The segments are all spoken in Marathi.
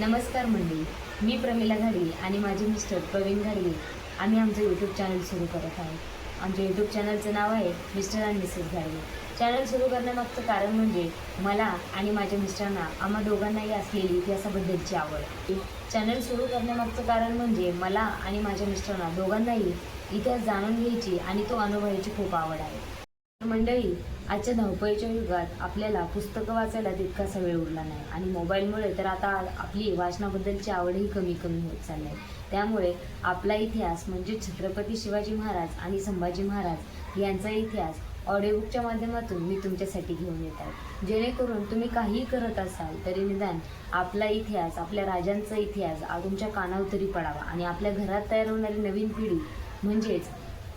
नमस्कार मंडळी. मी प्रमिला घाडगे आणि माझे मिस्टर प्रवीण घाडगे आम्ही आमचं यूट्यूब चॅनल सुरू करत आहोत. आमच्या यूट्यूब चॅनलचं नाव आहे मिस्टर अँड मिसेस घाडगे चॅनल सुरू करण्यामागचं कारण म्हणजे मला आणि माझ्या मिस्टरांना आम्हा दोघांनाही असलेली इतिहासाबद्दलची आवड चॅनल सुरू करण्यामागचं कारण म्हणजे मला आणि माझ्या मिस्टरांना दोघांनाही इतिहास जाणून घ्यायची आणि तो अनुभवायची खूप आवड आहे. मंडळी आजच्या धावपळीच्या युगात आपल्याला पुस्तकं वाचायला तितकासा वेळ उरला नाही आणि मोबाईलमुळे तर आता आपली वाचनाबद्दलची आवडही कमी कमी होत चालली आहे. त्यामुळे आपला इतिहास म्हणजे छत्रपती शिवाजी महाराज आणि संभाजी महाराज यांचा इतिहास ऑडिओबुकच्या माध्यमातून मी तुमच्यासाठी घेऊन येत आहे. जेणेकरून तुम्ही काहीही करत असाल तरी निदान आपला इतिहास आपल्या राजांचा इतिहास तुमच्या कानावर तरी पडावा आणि आपल्या घरात तयार होणारी नवीन पिढी म्हणजेच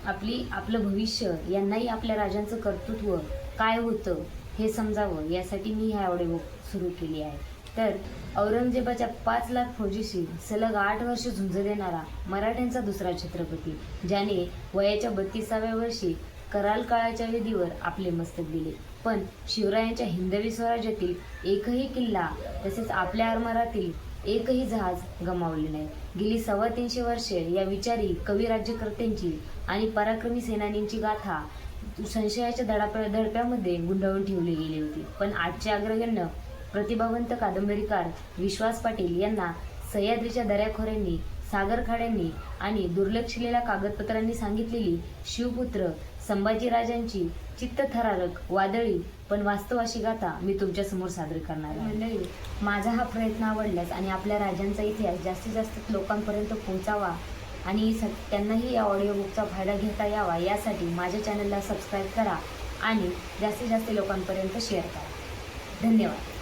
आपली आपलं भविष्य यांनाही आपल्या राजांचं कर्तृत्व काय होतं हे समजावं यासाठी मी ह्या ऑडिओ सुरू केली आहे. तर औरंगजेबाच्या पाच लाख फौजीशी सलग आठ वर्ष झुंज देणारा मराठ्यांचा दुसरा छत्रपती ज्याने वयाच्या बत्तीसाव्या वर्षी कराल काळाच्या वेदीवर आपले मस्तक दिले. पण शिवरायांच्या हिंदवी स्वराज्यातील एकही किल्ला तसेच आपल्या आरमारातील एकही जहाज गमावले नाही. गेली सव्वा तीनशे वर्षे या विचारी कवी राज्यकर्त्यांची आणि पराक्रमी सेनानींची गाथा संशयाच्या दडाप दडप्यामध्ये गुंडाळून ठेवली गेली होती. पण आजचे अग्रगण्य प्रतिभावंत कादंबरीकार विश्वास पाटील यांना सह्याद्रीच्या दऱ्याखोऱ्यांनी सागरखाड्यांनी आणि दुर्लक्षलेल्या कागदपत्रांनी सांगितलेली शिवपुत्र संभाजीराजांची चित्तथरारक वादळी पण वास्तवाशी गाथा मी तुमच्यासमोर सादर करणार आहे. मंडळी माझा हा प्रयत्न आवडल्यास आणि आपल्या राजांचा इतिहास जास्तीत जास्त लोकांपर्यंत पोहोचावा आणि स त्यांनाही या ऑडिओ बुकचा फायदा घेता यावा यासाठी माझ्या चॅनलला सबस्क्राईब करा आणि जास्तीत जास्त लोकांपर्यंत शेअर करा. धन्यवाद.